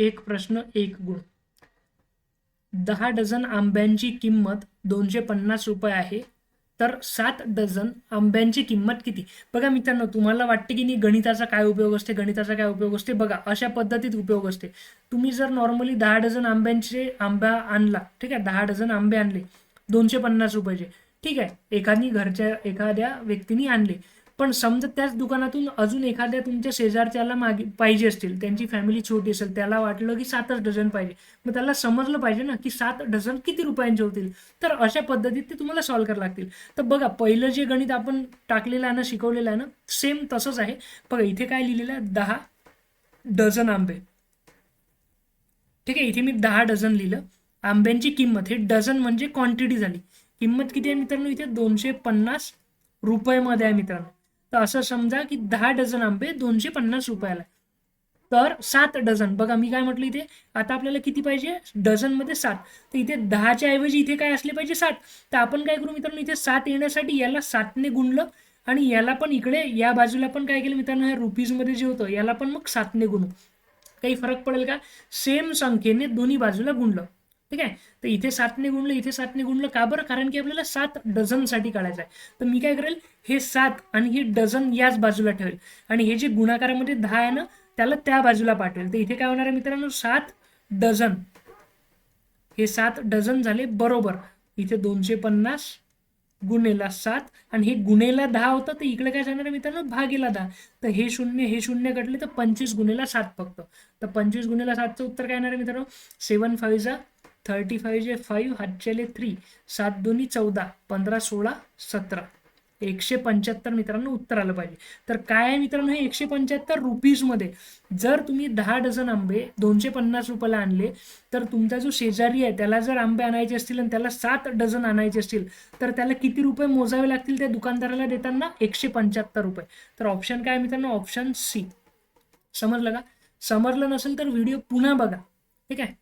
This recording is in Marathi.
एक प्रश्न एक गुण. दहा डझन आंब्यांची किंमत दोनशे पन्नास रुपये आहे तर सात डझन आंब्यांची किंमत किती? बघा मित्रांनो तुम्हाला वाटते की नाही गणिताचा काय उपयोग असते? गणिताचा काय उपयोग असते? बघा अशा पद्धतीत उपयोग असते. तुम्ही जर नॉर्मली दहा डझन आंब्यांचे आंबा आणला ठीक आहे दहा डझन आंबे आणले दोनशे पन्नास रुपयाचे ठीक आहे एखादी घरच्या एखाद्या व्यक्तीने आणले पण समजा त्याच दुकानातून अजून एखाद्या तुमच्या शेजारच्याला मागे पाहिजे असतील त्यांची फॅमिली छोटी असेल त्याला वाटलं की सातच डझन पाहिजे. मग त्याला समजलं पाहिजे ना की सात डझन किती रुपयांचे होतील? तर अशा पद्धतीत ते तुम्हाला सॉल्व करावं लागतील. तर बघा पहिलं जे गणित आपण टाकलेलं आहे ना शिकवलेलं आहे ना सेम तसंच आहे. बघा इथे काय लिहिलेलं आहे? दहा डझन आंबे. ठीक आहे इथे मी दहा डझन लिहिलं. आंब्यांची किंमत हे डझन म्हणजे क्वांटिटी झाली. किंमत किती आहे मित्रांनो इथे? दोनशे पन्नास रुपयामध्ये आहे मित्रांनो. तर असं समजा की दहा डझन आंबे दोनशे पन्नास रुपयाला तर सात डझन. बघा मी काय म्हटलं इथे? आता आपल्याला किती पाहिजे? डझनमध्ये सात. तर इथे दहाच्या ऐवजी इथे काय असले पाहिजे? सात. तर आपण काय करू मित्रांनो इथे सात येण्यासाठी याला सातने गुणलं आणि याला पण इकडे या बाजूला पण काय केलं मित्रांनो ह्या रुपीजमध्ये जे होतं याला पण मग सातने गुणू. काही फरक पडेल का? सेम संख्येने दोन्ही बाजूला गुणलं. ठीक आहे? तर इथे सातने गुणलं इथे सातने गुणलं का बरं? कारण की आपल्याला सात डझनसाठी काढायचं आहे तर मी काय करेल? हे सात आणि हे डझन याच बाजूला ठेवेल. आणि हे जे गुणाकारामध्ये दहा आहे ना त्याला त्या बाजूला पाठवेल. तर इथे काय होणार आहे मित्रांनो? सात डझन. हे सात डझन झाले बरोबर. इथे दोनशे पन्नास गुणेला सात आणि हे गुणेला दहा होतं तर इकडे काय जाणार आहे मित्रांनो? भागेला दहा. तर हे शून्य हे शून्य कटले तर पंचवीस गुणेला सात फक्त. तर पंचवीस गुणेला सातचं उत्तर काय येणार आहे मित्रांनो? सेवन फाईव्ह थर्टी फाईव्ह जे फाईव्ह हातच्याले थ्री सात दोन्ही चौदा पंधरा सोळा सतरा. एकशे पंच्याहत्तर मित्रांनो उत्तर आलं पाहिजे. तर काय आहे मित्रांनो हे एकशे पंच्याहत्तर रुपीजमध्ये जर तुम्ही दहा डझन आंबे दोनशे पन्नास रुपयाला आणले तर तुमचा जो शेजारी आहे त्याला जर आंबे आणायचे असतील आणि त्याला सात डझन आणायचे असतील तर त्याला किती रुपये मोजावे लागतील त्या दुकानदाराला देताना? एकशे पंच्याहत्तर रुपये. तर ऑप्शन काय मित्रांनो? ऑप्शन सी समजलं का? समजलं नसेल तर व्हिडिओ पुन्हा बघा. ठीक आहे?